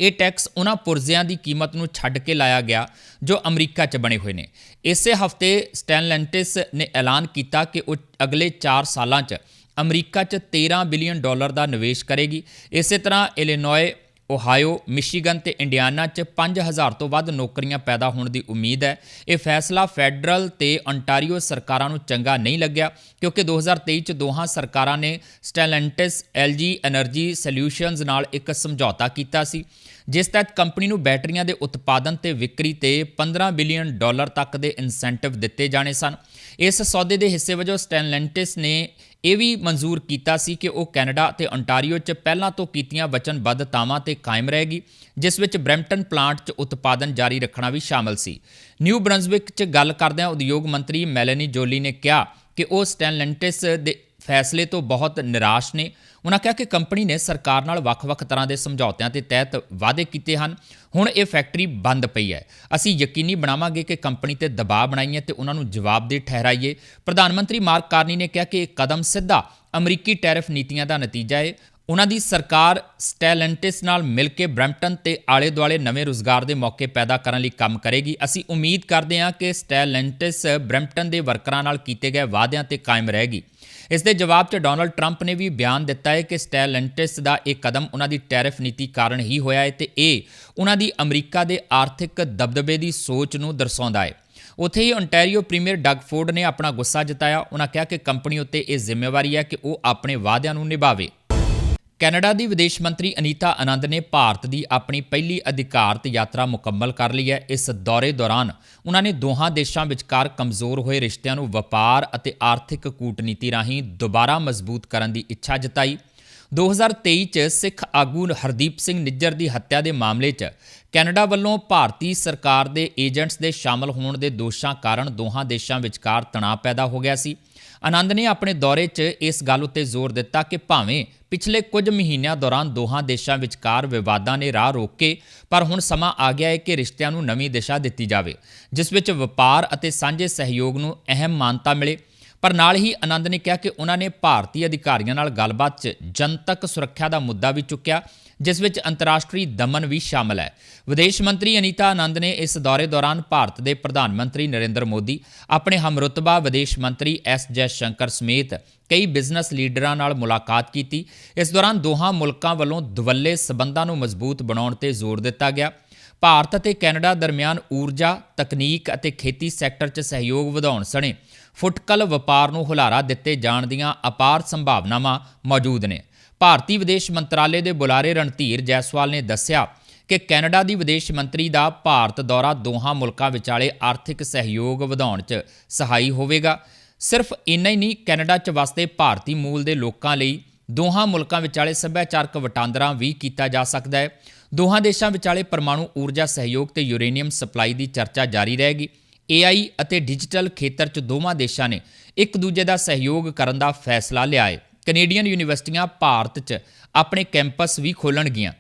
ਇਹ ਟੈਕਸ ਉਹਨਾਂ ਪੁਰਜ਼ਿਆਂ ਦੀ ਕੀਮਤ ਨੂੰ ਛੱਡ ਕੇ ਲਾਇਆ ਗਿਆ ਜੋ ਅਮਰੀਕਾ 'ਚ ਬਣੇ ਹੋਏ ਨੇ। ਇਸੇ ਹਫ਼ਤੇ ਸਟੈਨਲੈਂਟਿਸ ਨੇ ਐਲਾਨ ਕੀਤਾ ਕਿ ਉਹ ਅਗਲੇ 4 ਸਾਲਾਂ 'ਚ ਅਮਰੀਕਾ 'ਚ 13 ਬਿਲੀਅਨ ਡਾਲਰ ਦਾ ਨਿਵੇਸ਼ ਕਰੇਗੀ। ਇਸੇ ਤਰ੍ਹਾਂ ਇਲੀਨੋਏ ਓਹਾਇਓ, ਮਿਸ਼ੀਗਨ ਤੇ ਇੰਡੀਆਨਾ 'ਚ 5000 ਤੋਂ ਵੱਧ ਨੌਕਰੀਆਂ ਪੈਦਾ ਹੋਣ ਦੀ ਉਮੀਦ ਹੈ। ਇਹ ਫੈਸਲਾ ਫੈਡਰਲ ਤੇ ਅੰਟਾਰੀਓ ਸਰਕਾਰਾਂ ਨੂੰ ਚੰਗਾ ਨਹੀਂ ਲੱਗਿਆ, ਕਿਉਂਕਿ 2023 'ਚ ਦੋਹਾਂ ਸਰਕਾਰਾਂ ਨੇ ਸਟੈਲੈਂਟਿਸ LG ਐਨਰਜੀ ਸੋਲਿਊਸ਼ਨਜ਼ ਨਾਲ ਇੱਕ ਸਮਝੌਤਾ ਕੀਤਾ ਸੀ, ਜਿਸ ਤਹਿਤ ਕੰਪਨੀ ਨੂੰ ਬੈਟਰੀਆਂ ਦੇ ਉਤਪਾਦਨ ਤੇ ਵਿਕਰੀ ਤੇ 15 ਬਿਲੀਅਨ ਡਾਲਰ ਤੱਕ ਦੇ ਇਨਸੈਂਟਿਵ ਦਿੱਤੇ ਜਾਣੇ ਸਨ। ਇਸ ਸੌਦੇ ਦੇ ਹਿੱਸੇ ਵਜੋਂ ਸਟੈਨਲੈਂਟਿਸ ਨੇ ਇਹ ਵੀ ਮਨਜ਼ੂਰ ਕੀਤਾ ਸੀ ਕਿ ਉਹ ਕੈਨੇਡਾ ਅਤੇ ਓਨਟਾਰੀਓ 'ਚ ਪਹਿਲਾਂ ਤੋਂ ਕੀਤੀਆਂ ਵਚਨਬੱਧਤਾਵਾਂ ਤੇ ਕਾਇਮ ਰਹੇਗੀ, ਜਿਸ ਵਿੱਚ ਬ੍ਰੈਂਪਟਨ ਪਲਾਂਟ 'ਚ ਉਤਪਾਦਨ ਜਾਰੀ ਰੱਖਣਾ ਵੀ ਸ਼ਾਮਲ ਸੀ। ਨਿਊ ਬ੍ਰੰਜ਼ਵਿਕ 'ਚ ਗੱਲ ਕਰਦਿਆਂ ਉਦਯੋਗ ਮੰਤਰੀ ਮੈਲਨੀ ਜੋਲੀ ਨੇ ਕਿਹਾ ਕਿ ਉਹ ਸਟੈਨਲੈਂਟਿਸ ਦੇ ਫੈਸਲੇ ਤੋਂ ਬਹੁਤ ਨਿਰਾਸ਼ ਨੇ। ਉਹਨਾਂ ਕਿਹਾ ਕਿ ਕੰਪਨੀ ਨੇ ਸਰਕਾਰ ਨਾਲ ਵੱਖ-ਵੱਖ ਤਰ੍ਹਾਂ ਦੇ ਸਮਝੌਤਿਆਂ ਦੇ ਤਹਿਤ ਵਾਅਦੇ ਕੀਤੇ ਹਨ। ਹੁਣ ਇਹ ਫੈਕਟਰੀ ਬੰਦ ਪਈ ਹੈ। ਅਸੀਂ ਯਕੀਨੀ ਬਣਾਵਾਂਗੇ ਕਿ ਕੰਪਨੀ ਤੇ ਦਬਾਅ ਬਣਾਈਏ ਤੇ ਉਹਨਾਂ ਨੂੰ ਜਵਾਬਦੇਹ ਠਹਿਰਾਈਏ। ਪ੍ਰਧਾਨ ਮੰਤਰੀ ਮਾਰਕ ਕਾਰਨੀ ਨੇ ਕਿਹਾ ਕਿ ਇਹ ਕਦਮ ਸਿੱਧਾ ਅਮਰੀਕੀ ਟੈਰਿਫ ਨੀਤੀਆਂ ਦਾ ਨਤੀਜਾ ਹੈ ਉਹਨਾਂ ਦੀ ਸਰਕਾਰ ਸਟੈਲੈਂਟਿਸ ਨਾਲ ਮਿਲ ਕੇ ਬ੍ਰੈਂਪਟਨ ਤੇ ਆਲੇ ਦੁਆਲੇ ਨਵੇਂ ਰੋਜ਼ਗਾਰ ਦੇ ਮੌਕੇ ਪੈਦਾ ਕਰਨ ਲਈ ਕੰਮ ਕਰੇਗੀ। ਅਸੀਂ ਉਮੀਦ ਕਰਦੇ ਹਾਂ ਕਿ ਸਟੈਲੈਂਟਿਸ ਬ੍ਰੈਂਪਟਨ ਦੇ ਵਰਕਰਾਂ ਨਾਲ ਕੀਤੇ ਗਏ ਵਾਅਦਿਆਂ ਤੇ ਕਾਇਮ ਰਹੇਗੀ। ਇਸ ਦੇ ਜਵਾਬ 'ਚ ਡੋਨਲਡ ਟਰੰਪ ਨੇ ਵੀ ਬਿਆਨ ਦਿੱਤਾ ਹੈ ਕਿ ਸਟੈਲੈਂਟਿਸ ਦਾ ਇਹ ਕਦਮ ਉਹਨਾਂ ਦੀ ਟੈਰਿਫ ਨੀਤੀ ਕਾਰਨ ਹੀ ਹੋਇਆ ਹੈ ਤੇ ਇਹ ਉਹਨਾਂ ਦੀ ਅਮਰੀਕਾ ਦੇ ਆਰਥਿਕ ਦਬਦਬੇ ਦੀ ਸੋਚ ਨੂੰ ਦਰਸਾਉਂਦਾ ਹੈ। ਉੱਥੇ ਹੀ ontario ਪ੍ਰੀਮੀਅਰ ਡਗ ਫੋਰਡ ਨੇ ਆਪਣਾ ਗੁੱਸਾ ਜਤਾਇਆ। ਉਹਨਾਂ ਕਿਹਾ ਕਿ ਕੰਪਨੀ ਉੱਤੇ ਇਹ ਜ਼ਿੰਮੇਵਾਰੀ ਹੈ ਕਿ ਉਹ ਆਪਣੇ ਵਾਅਦਿਆਂ ਨੂੰ ਨਿਭਾਵੇ। ਕੈਨੇਡਾ ਦੀ ਵਿਦੇਸ਼ ਮੰਤਰੀ ਅਨੀਤਾ ਆਨੰਦ ਨੇ ਭਾਰਤ ਦੀ ਆਪਣੀ ਪਹਿਲੀ ਅਧਿਕਾਰਤ ਯਾਤਰਾ ਮੁਕੰਮਲ ਕਰ ਲਈ ਹੈ। ਇਸ ਦੌਰੇ ਦੌਰਾਨ ਉਹਨਾਂ ਨੇ ਦੋਹਾਂ ਦੇਸ਼ਾਂ ਵਿਚਕਾਰ ਕਮਜ਼ੋਰ ਹੋਏ ਰਿਸ਼ਤਿਆਂ ਨੂੰ ਵਪਾਰ ਅਤੇ ਆਰਥਿਕ ਕੂਟਨੀਤੀ ਰਾਹੀਂ ਦੁਬਾਰਾ ਮਜ਼ਬੂਤ ਕਰਨ ਦੀ ਇੱਛਾ ਜਤਾਈ। 2023 ਚ ਸਿੱਖ ਆਗੂ ਹਰਦੀਪ ਸਿੰਘ ਨਿੱਜਰ ਦੀ ਹੱਤਿਆ ਦੇ ਮਾਮਲੇ 'ਚ ਕੈਨੇਡਾ ਵੱਲੋਂ ਭਾਰਤੀ ਸਰਕਾਰ ਦੇ ਏਜੰਟਸ ਦੇ ਸ਼ਾਮਲ ਹੋਣ ਦੇ ਦੋਸ਼ਾਂ ਕਾਰਨ ਦੋਹਾਂ ਦੇਸ਼ਾਂ ਵਿਚਕਾਰ ਤਣਾਅ ਪੈਦਾ ਹੋ ਗਿਆ ਸੀ। ਆਨੰਦ ਨੇ ਆਪਣੇ ਦੌਰੇ 'ਚ ਇਸ ਗੱਲ ਉੱਤੇ ਜ਼ੋਰ ਦਿੱਤਾ ਕਿ ਭਾਵੇਂ ਪਿਛਲੇ ਕੁਝ ਮਹੀਨਿਆਂ ਦੌਰਾਨ ਦੋਹਾਂ ਦੇਸ਼ਾਂ ਵਿਚਕਾਰ ਵਿਵਾਦਾਂ ਨੇ ਰਾਹ ਰੋਕੇ ਪਰ ਹੁਣ ਸਮਾਂ ਆ ਗਿਆ ਹੈ ਕਿ ਰਿਸ਼ਤਿਆਂ ਨੂੰ ਨਵੀਂ ਦਿਸ਼ਾ ਦਿੱਤੀ ਜਾਵੇ, ਜਿਸ ਵਿੱਚ ਵਪਾਰ ਅਤੇ ਸਾਂਝੇ ਸਹਿਯੋਗ ਨੂੰ ਅਹਿਮ ਮਾਨਤਾ ਮਿਲੇ। ਪਰ ਨਾਲ ਹੀ ਆਨੰਦ ਨੇ ਕਿਹਾ ਕਿ ਉਹਨਾਂ ਨੇ ਭਾਰਤੀ ਅਧਿਕਾਰੀਆਂ ਨਾਲ ਗੱਲਬਾਤ 'ਚ ਜਨਤਕ ਸੁਰੱਖਿਆ ਦਾ ਮੁੱਦਾ ਵੀ ਚੁੱਕਿਆ ਜਿਸ ਵਿੱਚ ਅੰਤਰਰਾਸ਼ਟਰੀ ਦਮਨ ਵੀ ਸ਼ਾਮਲ ਹੈ। ਵਿਦੇਸ਼ ਮੰਤਰੀ ਅਨੀਤਾ ਆਨੰਦ ਨੇ ਇਸ ਦੌਰੇ ਦੌਰਾਨ ਭਾਰਤ ਦੇ ਪ੍ਰਧਾਨ ਮੰਤਰੀ ਨਰਿੰਦਰ ਮੋਦੀ ਆਪਣੇ ਹਮਰੁਤਬਾ ਵਿਦੇਸ਼ ਮੰਤਰੀ ਐਸ ਜੈ ਸ਼ੰਕਰ ਸਮੇਤ ਕਈ ਬਿਜ਼ਨਸ ਲੀਡਰਾਂ ਨਾਲ ਮੁਲਾਕਾਤ ਕੀਤੀ। ਇਸ ਦੌਰਾਨ ਦੋਹਾਂ ਮੁਲਕਾਂ ਵੱਲੋਂ ਦੁਵੱਲੇ ਸਬੰਧਾਂ ਨੂੰ ਮਜ਼ਬੂਤ ਬਣਾਉਣ ਤੇ ਜ਼ੋਰ ਦਿੱਤਾ ਗਿਆ। ਭਾਰਤ ਅਤੇ ਕੈਨੇਡਾ ਦਰਮਿਆਨ ਊਰਜਾ, ਤਕਨੀਕ ਅਤੇ ਖੇਤੀ ਸੈਕਟਰ 'ਚ ਸਹਿਯੋਗ ਵਧਾਉਣ ਸਣੇ ਫੁਟਕਲ ਵਪਾਰ ਨੂੰ ਹੁਲਾਰਾ ਦਿੱਤੇ ਜਾਣ ਦੀਆਂ ਅਪਾਰ ਸੰਭਾਵਨਾਵਾਂ ਮੌਜੂਦ ਨੇ। ਭਾਰਤੀ ਵਿਦੇਸ਼ ਮੰਤਰਾਲੇ ਦੇ ਬੁਲਾਰੇ ਰਣਧੀਰ ਜੈਸਵਾਲ ਨੇ ਦੱਸਿਆ ਕਿ ਕੈਨੇਡਾ ਦੀ ਵਿਦੇਸ਼ ਮੰਤਰੀ ਦਾ ਭਾਰਤ ਦੌਰਾ ਦੋਹਾਂ ਮੁਲਕਾਂ ਵਿਚਾਲੇ ਆਰਥਿਕ ਸਹਿਯੋਗ ਵਧਾਉਣ 'ਚ ਸਹਾਈ ਹੋਵੇਗਾ। ਸਿਰਫ ਇੰਨਾ ਹੀ ਨਹੀਂ, ਕੈਨੇਡਾ 'ਚ ਵਸਦੇ ਭਾਰਤੀ ਮੂਲ ਦੇ ਲੋਕਾਂ ਲਈ ਦੋਹਾਂ ਮੁਲਕਾਂ ਵਿਚਾਲੇ ਸੱਭਿਆਚਾਰਕ ਵਟਾਂਦਰਾ ਵੀ ਕੀਤਾ ਜਾ ਸਕਦਾ ਹੈ। ਦੋਹਾਂ ਦੇਸ਼ਾਂ ਵਿਚਾਲੇ ਪਰਮਾਣੂ ਊਰਜਾ ਸਹਿਯੋਗ ਤੇ ਯੂਰੇਨੀਅਮ ਸਪਲਾਈ ਦੀ ਚਰਚਾ ਜਾਰੀ ਰਹੇਗੀ। AI ਅਤੇ ਡਿਜੀਟਲ ਖੇਤਰ 'ਚ ਦੋਵਾਂ ਦੇਸ਼ਾਂ ਨੇ ਇੱਕ ਦੂਜੇ ਦਾ ਸਹਿਯੋਗ ਕਰਨ ਦਾ ਫੈਸਲਾ ਲਿਆ ਹੈ। ਕੈਨੇਡੀਅਨ ਯੂਨੀਵਰਸਿਟੀਆਂ ਭਾਰਤ 'ਚ ਆਪਣੇ ਕੈਂਪਸ ਵੀ ਖੋਲ੍ਹਣਗੀਆਂ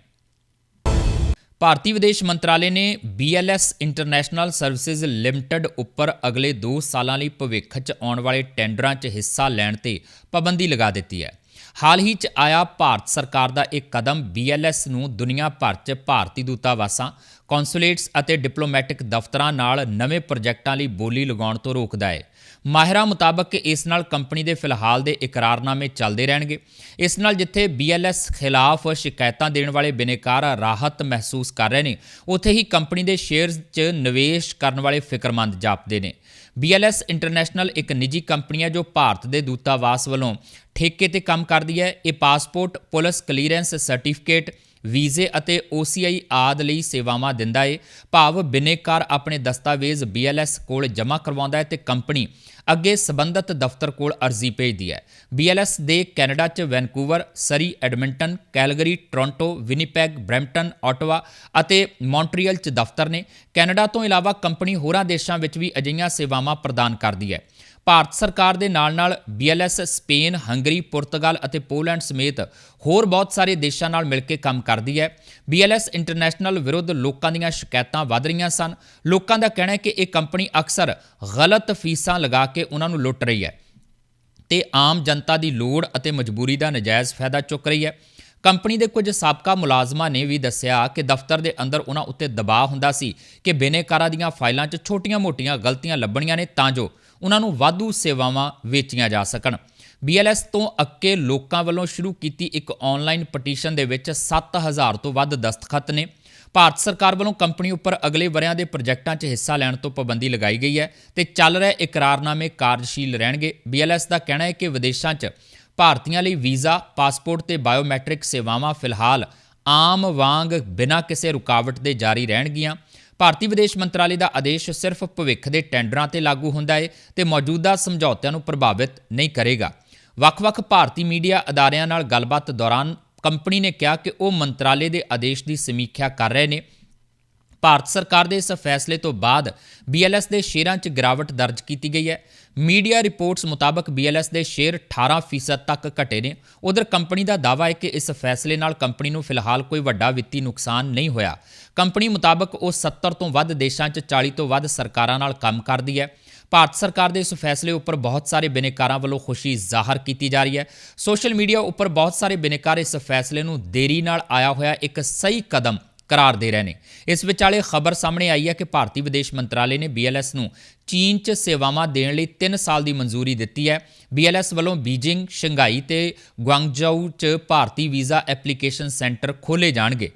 ਭਾਰਤੀ ਵਿਦੇਸ਼ ਮੰਤਰਾਲੇ ਨੇ BLS ਇੰਟਰਨੈਸ਼ਨਲ ਸਰਵਿਸਿਜ਼ ਲਿਮਟਿਡ ਉੱਪਰ ਅਗਲੇ 2 ਸਾਲਾਂ ਲਈ ਭਵਿੱਖ 'ਚ ਆਉਣ ਵਾਲੇ ਟੈਂਡਰਾਂ 'ਚ ਹਿੱਸਾ ਲੈਣ ਤੇ ਪਾਬੰਦੀ ਲਗਾ ਦਿੱਤੀ ਹੈ। ਹਾਲ ਹੀ 'ਚ ਆਇਆ ਭਾਰਤ ਸਰਕਾਰ ਦਾ ਇੱਕ ਕਦਮ BLS ਨੂੰ ਦੁਨੀਆ ਭਰ 'ਚ ਭਾਰਤੀ ਦੂਤਾਵਾਸਾਂ, ਕੌਂਸੂਲੇਟਸ ਅਤੇ ਡਿਪਲੋਮੈਟਿਕ ਦਫ਼ਤਰਾਂ ਨਾਲ ਨਵੇਂ ਪ੍ਰੋਜੈਕਟਾਂ ਲਈ ਬੋਲੀ ਲਗਾਉਣ ਤੋਂ ਰੋਕਦਾ ਹੈ। ਮਾਹਿਰਾਂ ਮੁਤਾਬਕ ਇਸ ਨਾਲ ਕੰਪਨੀ ਦੇ ਫਿਲਹਾਲ ਦੇ ਇਕਰਾਰਨਾਮੇ ਚੱਲਦੇ ਰਹਿਣਗੇ। ਇਸ ਨਾਲ ਜਿੱਥੇ BLS ਖਿਲਾਫ ਸ਼ਿਕਾਇਤਾਂ ਦੇਣ ਵਾਲੇ ਬਿਨੇਕਾਰ ਰਾਹਤ ਮਹਿਸੂਸ ਕਰ ਰਹੇ ਨੇ, ਉੱਥੇ ਹੀ ਕੰਪਨੀ ਦੇ ਸ਼ੇਅਰਸ 'ਚ ਨਿਵੇਸ਼ ਕਰਨ ਵਾਲੇ ਫਿਕਰਮੰਦ ਜਾਪਦੇ ਨੇ। BLS ਇੰਟਰਨੈਸ਼ਨਲ ਇੱਕ ਨਿੱਜੀ ਕੰਪਨੀ ਹੈ ਜੋ ਭਾਰਤ ਦੇ ਦੂਤਾਵਾਸ ਵੱਲੋਂ ਠੇਕੇ ਤੇ ਕੰਮ ਕਰਦੀ ਹੈ। ਇਹ ਪਾਸਪੋਰਟ ਪੁਲਿਸ ਕਲੀਅਰੈਂਸ ਸਰਟੀਫਿਕੇਟ ਵੀਜ਼ੇ ਅਤੇ OCI ਆਦ ਲਈ ਸੇਵਾਵਾਂ ਦਿੰਦਾ ਹੈ ਭਾਵ ਬਿਨੇਕਾਰ ਆਪਣੇ ਦਸਤਾਵੇਜ਼ BLS ਕੋਲ ਜਮ੍ਹਾਂ ਕਰਵਾਉਂਦਾ ਹੈ ਤੇ ਕੰਪਨੀ ਅੱਗੇ ਸਬੰਧਤ ਦਫ਼ਤਰ ਕੋਲ ਅਰਜ਼ੀ ਭੇਜਦੀ ਹੈ BLS ਦੇ ਕੈਨੇਡਾ 'ਚ Vancouver, Surrey, Edmonton, Calgary, Toronto, Winnipeg, Brampton, Ottawa ਅਤੇ ਮੌਂਟਰੀਅਲ 'ਚ ਦਫ਼ਤਰ ਨੇ। ਕੈਨੇਡਾ ਤੋਂ ਇਲਾਵਾ ਕੰਪਨੀ ਹੋਰਾਂ ਦੇਸ਼ਾਂ ਵਿੱਚ ਵੀ ਅਜਿਹੀਆਂ ਸੇਵਾਵਾਂ ਪ੍ਰਦਾਨ ਕਰਦੀ ਹੈ ਭਾਰਤ ਸਰਕਾਰ ਦੇ ਨਾਲ-ਨਾਲ BLS ਸਪੇਨ, ਹੰਗਰੀ, ਪੁਰਤਗਾਲ ਅਤੇ ਪੋਲੈਂਡ ਸਮੇਤ ਹੋਰ ਬਹੁਤ ਸਾਰੇ ਦੇਸ਼ਾਂ ਨਾਲ ਮਿਲ ਕੇ ਕੰਮ ਕਰਦੀ ਹੈ। BLS ਇੰਟਰਨੈਸ਼ਨਲ ਵਿਰੁੱਧ ਲੋਕਾਂ ਦੀਆਂ ਸ਼ਿਕਾਇਤਾਂ ਵਧ ਰਹੀਆਂ ਸਨ। ਲੋਕਾਂ ਦਾ ਕਹਿਣਾ ਹੈ ਕਿ ਇਹ ਕੰਪਨੀ ਅਕਸਰ ਗਲਤ ਫੀਸਾਂ ਲਗਾ ਕੇ ਉਹਨਾਂ ਨੂੰ ਲੁੱਟ ਰਹੀ ਹੈ ਤੇ ਆਮ ਜਨਤਾ ਦੀ ਲੋੜ ਅਤੇ ਮਜਬੂਰੀ ਦਾ ਨਜਾਇਜ਼ ਫਾਇਦਾ ਚੁੱਕ ਰਹੀ ਹੈ। ਕੰਪਨੀ ਦੇ ਕੁਝ ਸਾਬਕਾ ਮੁਲਾਜ਼ਮਾਂ ਨੇ ਵੀ ਦੱਸਿਆ ਕਿ ਦਫ਼ਤਰ ਦੇ ਅੰਦਰ ਉਹਨਾਂ ਉੱਤੇ ਦਬਾਅ ਹੁੰਦਾ ਸੀ ਕਿ ਬਿਨੇਕਾਰਾਂ ਦੀਆਂ ਫਾਈਲਾਂ 'ਚ ਛੋਟੀਆਂ-ਮੋਟੀਆਂ ਗਲਤੀਆਂ ਲੱਭਣੀਆਂ ਨੇ ਤਾਂ ਜੋ ਉਹਨਾਂ ਨੂੰ ਵਾਧੂ ਸੇਵਾਵਾਂ ਵੇਚੀਆਂ ਜਾ ਸਕਣ। BLS ਤੋਂ ਅੱਕੇ ਲੋਕਾਂ ਵੱਲੋਂ ਸ਼ੁਰੂ ਕੀਤੀ ਇੱਕ ਆਨਲਾਈਨ ਪਟੀਸ਼ਨ ਦੇ ਵਿੱਚ 7000 ਤੋਂ ਵੱਧ ਦਸਤਖਤ ਨੇ। ਭਾਰਤ ਸਰਕਾਰ ਵੱਲੋਂ ਕੰਪਨੀ ਉੱਪਰ ਅਗਲੇ ਵਰਿਆਂ ਦੇ ਪ੍ਰੋਜੈਕਟਾਂ 'ਚ ਹਿੱਸਾ ਲੈਣ ਤੋਂ ਪਾਬੰਦੀ ਲਗਾਈ ਗਈ ਹੈ ਤੇ ਚੱਲ ਰਹੇ ਇਕਰਾਰਨਾਮੇ ਕਾਰਜਸ਼ੀਲ ਰਹਿਣਗੇ। BLS ਦਾ ਕਹਿਣਾ ਹੈ ਕਿ ਵਿਦੇਸ਼ਾਂ 'ਚ ਭਾਰਤੀਆਂ ਲਈ ਵੀਜ਼ਾ, ਪਾਸਪੋਰਟ ਤੇ ਬਾਇਓਮੈਟ੍ਰਿਕ ਸੇਵਾਵਾਂ ਫਿਲਹਾਲ ਆਮ ਵਾਂਗ ਬਿਨਾਂ ਕਿਸੇ ਰੁਕਾਵਟ ਦੇ ਜਾਰੀ ਰਹਿਣਗੀਆਂ। ਭਾਰਤੀ ਵਿਦੇਸ਼ ਮੰਤਰਾਲੇ ਦਾ ਆਦੇਸ਼ ਸਿਰਫ ਭਵਿੱਖ ਦੇ ਟੈਂਡਰਾਂ ਤੇ ਲਾਗੂ ਹੁੰਦਾ ਹੈ ਤੇ ਮੌਜੂਦਾ ਸਮਝੌਤਿਆਂ ਨੂੰ ਪ੍ਰਭਾਵਿਤ ਨਹੀਂ ਕਰੇਗਾ। ਵੱਖ-ਵੱਖ ਭਾਰਤੀ ਮੀਡੀਆ ਅਦਾਰਿਆਂ ਨਾਲ ਗੱਲਬਾਤ ਦੌਰਾਨ ਕੰਪਨੀ ਨੇ ਕਿਹਾ ਕਿ ਉਹ ਮੰਤਰਾਲੇ ਦੇ ਆਦੇਸ਼ ਦੀ ਸਮੀਖਿਆ ਕਰ ਰਹੇ ਨੇ। ਭਾਰਤ ਸਰਕਾਰ ਦੇ ਇਸ ਫੈਸਲੇ ਤੋਂ ਬਾਅਦ BLS ਦੇ ਸ਼ੇਅਰਾਂ 'ਚ ਗਿਰਾਵਟ ਦਰਜ ਕੀਤੀ ਗਈ ਹੈ। ਮੀਡੀਆ ਰਿਪੋਰਟਸ ਮੁਤਾਬਕ BLS ਦੇ ਸ਼ੇਅਰ 18% ਤੱਕ ਘਟੇ ਨੇ। ਉਧਰ ਕੰਪਨੀ ਦਾ ਦਾਅਵਾ ਹੈ ਕਿ ਇਸ ਫੈਸਲੇ ਨਾਲ ਕੰਪਨੀ ਨੂੰ ਫਿਲਹਾਲ ਕੋਈ ਵੱਡਾ ਵਿੱਤੀ ਨੁਕਸਾਨ ਨਹੀਂ ਹੋਇਆ। ਕੰਪਨੀ ਮੁਤਾਬਕ ਉਹ 70 ਤੋਂ ਵੱਧ ਦੇਸ਼ਾਂ 'ਚ 40 ਤੋਂ ਵੱਧ ਸਰਕਾਰਾਂ ਨਾਲ ਕੰਮ ਕਰਦੀ ਹੈ। ਭਾਰਤ ਸਰਕਾਰ ਦੇ ਇਸ ਫੈਸਲੇ ਉੱਪਰ ਬਹੁਤ ਸਾਰੇ ਬਿਨੇਕਾਰਾਂ ਵੱਲੋਂ ਖੁਸ਼ੀ ਜ਼ਾਹਰ ਕੀਤੀ ਜਾ ਰਹੀ ਹੈ। ਸੋਸ਼ਲ ਮੀਡੀਆ ਉੱਪਰ ਬਹੁਤ ਸਾਰੇ ਬਿਨੇਕਾਰ ਇਸ ਫੈਸਲੇ ਨੂੰ ਦੇਰੀ ਨਾਲ ਆਇਆ ਹੋਇਆ ਇੱਕ ਸਹੀ ਕਦਮ ਕਰਾਰ ਦੇ ਰਹੇ ਨੇ। ਇਸ ਵਿਚਾਲੇ ਖਬਰ ਸਾਹਮਣੇ ਆਈ ਹੈ ਕਿ ਭਾਰਤੀ ਵਿਦੇਸ਼ ਮੰਤਰਾਲੇ ਨੇ BLS ਨੂੰ ਚੀਨ 'ਚ ਸੇਵਾਵਾਂ ਦੇਣ ਲਈ 3 ਸਾਲ ਦੀ ਮਨਜ਼ੂਰੀ ਦਿੱਤੀ ਹੈ। BLS ਵੱਲੋਂ ਬੀਜਿੰਗ, ਸ਼ੰਘਾਈ ਤੇ ਗੁਆਂਗਝੋੂ 'ਚ ਭਾਰਤੀ ਵੀਜ਼ਾ ਐਪਲੀਕੇਸ਼ਨ ਸੈਂਟਰ ਖੋਲੇ ਜਾਣਗੇ।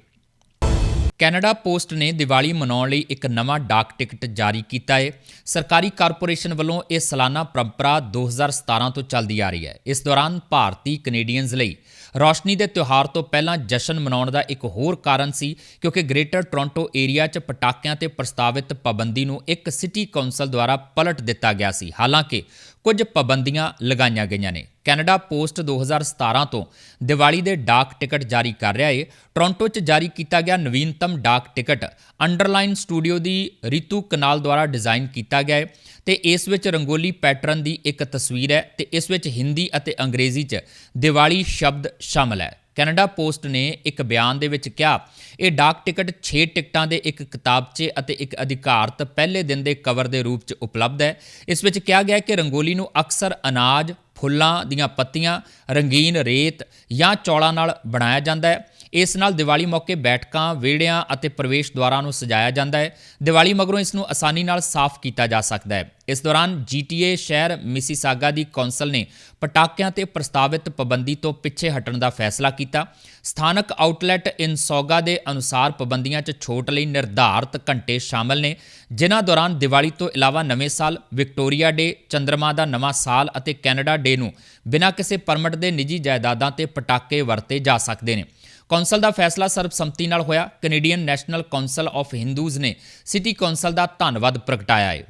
ਕੈਨੇਡਾ ਪੋਸਟ ਨੇ ਦੀਵਾਲੀ ਮਨਾਉਣ ਲਈ ਇੱਕ ਨਵਾਂ ਡਾਕ ਟਿਕਟ ਜਾਰੀ ਕੀਤਾ ਹੈ। ਸਰਕਾਰੀ ਕਾਰਪੋਰੇਸ਼ਨ ਵੱਲੋਂ ਇਹ ਸਾਲਾਨਾ ਪਰੰਪਰਾ 2017 ਤੋਂ ਚੱਲਦੀ ਆ ਰਹੀ ਹੈ। ਇਸ ਦੌਰਾਨ ਭਾਰਤੀ ਕੈਨੇਡੀਅਨਜ਼ ਲਈ ਰੌਸ਼ਨੀ ਦੇ ਤਿਉਹਾਰ ਤੋਂ ਪਹਿਲਾਂ ਜਸ਼ਨ ਮਨਾਉਣ ਦਾ ਇੱਕ ਹੋਰ ਕਾਰਨ ਸੀ, ਕਿਉਂਕਿ ਗ੍ਰੇਟਰ ਟੋਰਾਂਟੋ ਏਰੀਆ 'ਚ ਪਟਾਕਿਆਂ ਤੇ ਪ੍ਰਸਤਾਵਿਤ ਪਾਬੰਦੀ ਨੂੰ ਇੱਕ ਸਿਟੀ ਕੌਂਸਲ ਦੁਆਰਾ ਪਲਟ ਦਿੱਤਾ ਗਿਆ ਸੀ। ਹਾਲਾਂਕਿ ਕੁਝ ਪਾਬੰਦੀਆਂ ਲਗਾਈਆਂ ਗਈਆਂ ਨੇ। ਕੈਨੇਡਾ ਪੋਸਟ 2017 ਤੋਂ ਦੀਵਾਲੀ ਦੇ ਡਾਕ ਟਿਕਟ ਜਾਰੀ ਕਰ ਰਿਹਾ ਏ। ਟੋਰਾਂਟੋ 'ਚ ਜਾਰੀ ਕੀਤਾ ਗਿਆ ਨਵੀਨਤਮ ਡਾਕ ਟਿਕਟ ਅੰਡਰਲਾਈਨ ਸਟੂਡੀਓ ਦੀ ਰਿਤੂ ਕਨਾਲ ਦੁਆਰਾ ਡਿਜ਼ਾਈਨ ਕੀਤਾ ਗਿਆ ਹੈ ਤੇ ਇਸ ਵਿੱਚ ਰੰਗੋਲੀ ਪੈਟਰਨ ਦੀ ਇੱਕ ਤਸਵੀਰ ਹੈ ਤੇ ਇਸ ਵਿੱਚ ਹਿੰਦੀ ਅਤੇ ਅੰਗਰੇਜ਼ੀ 'ਚ ਦੀਵਾਲੀ ਸ਼ਬਦ ਸ਼ਾਮਲ ਹੈ। ਕੈਨੇਡਾ ਪੋਸਟ ਨੇ ਇੱਕ ਬਿਆਨ ਦੇ ਵਿੱਚ ਕਿਹਾ, ਇਹ ਡਾਕ ਟਿਕਟ 6 ਟਿਕਟਾਂ ਦੇ ਇੱਕ ਕਿਤਾਬਚੇ ਅਤੇ ਇੱਕ ਅਧਿਕਾਰਤ ਪਹਿਲੇ ਦਿਨ ਦੇ ਕਵਰ ਦੇ ਰੂਪ 'ਚ ਉਪਲਬਧ ਹੈ। ਇਸ ਵਿੱਚ ਕਿਹਾ ਗਿਆ ਹੈ ਕਿ ਰੰਗੋਲੀ ਨੂੰ ਅਕਸਰ ਅਨਾਜ, ਫੁੱਲਾਂ ਦੀਆਂ ਪੱਤੀਆਂ, ਰੰਗੀਨ ਰੇਤ ਜਾਂ ਚੌਲਾਂ ਨਾਲ ਬਣਾਇਆ ਜਾਂਦਾ ਹੈ। ਇਸ ਨਾਲ ਦੀਵਾਲੀ ਮੌਕੇ ਬੈਠਕਾਂ, ਵਿਹੜਿਆਂ ਅਤੇ ਪ੍ਰਵੇਸ਼ ਦੁਆਰਾਂ ਨੂੰ ਸਜਾਇਆ ਜਾਂਦਾ ਹੈ। ਦੀਵਾਲੀ ਮਗਰੋਂ ਇਸ ਨੂੰ ਆਸਾਨੀ ਨਾਲ ਸਾਫ਼ ਕੀਤਾ ਜਾ ਸਕਦਾ ਹੈ। ਇਸ ਦੌਰਾਨ ਜੀਟੀਏ ਸ਼ਹਿਰ ਮਿਸੀਸਾਗਾ ਦੀ ਕੌਂਸਲ ਨੇ ਪਟਾਕਿਆਂ ਤੇ ਪ੍ਰਸਤਾਵਿਤ ਪਾਬੰਦੀ ਤੋਂ ਪਿੱਛੇ ਹਟਣ ਦਾ ਫੈਸਲਾ ਕੀਤਾ। ਸਥਾਨਕ ਆਊਟਲੈਟ ਇਨਸੋਗਾ ਦੇ ਅਨੁਸਾਰ ਪਾਬੰਦੀਆਂ 'ਚ ਛੋਟ ਲਈ ਨਿਰਧਾਰਤ ਘੰਟੇ ਸ਼ਾਮਲ ਨੇ। ਜਿਨ੍ਹਾਂ ਦੌਰਾਨ ਦੀਵਾਲੀ ਤੋਂ ਇਲਾਵਾ ਨਵੇਂ ਸਾਲ, ਵਿਕਟੋਰੀਆ ਡੇ, ਚੰਦਰਮਾ ਦਾ ਨਵਾਂ ਸਾਲ ਅਤੇ ਕੈਨੇਡਾ ਡੇ ਨੂੰ ਬਿਨਾਂ ਕਿਸੇ ਪਰਮਿਟ ਦੇ ਨਿੱਜੀ ਜਾਇਦਾਦਾਂ ਤੇ ਪਟਾਕੇ ਵਰਤੇ ਜਾ ਸਕਦੇ ਨੇ। ਕੌਂਸਲ ਦਾ ਫੈਸਲਾ ਸਰਬਸੰਮਤੀ ਨਾਲ ਹੋਇਆ। Canadian National Council of Hindus ਨੇ ਸਿਟੀ ਕੌਂਸਲ ਦਾ ਧੰਨਵਾਦ ਪ੍ਰਗਟਾਇਆ ਹੈ।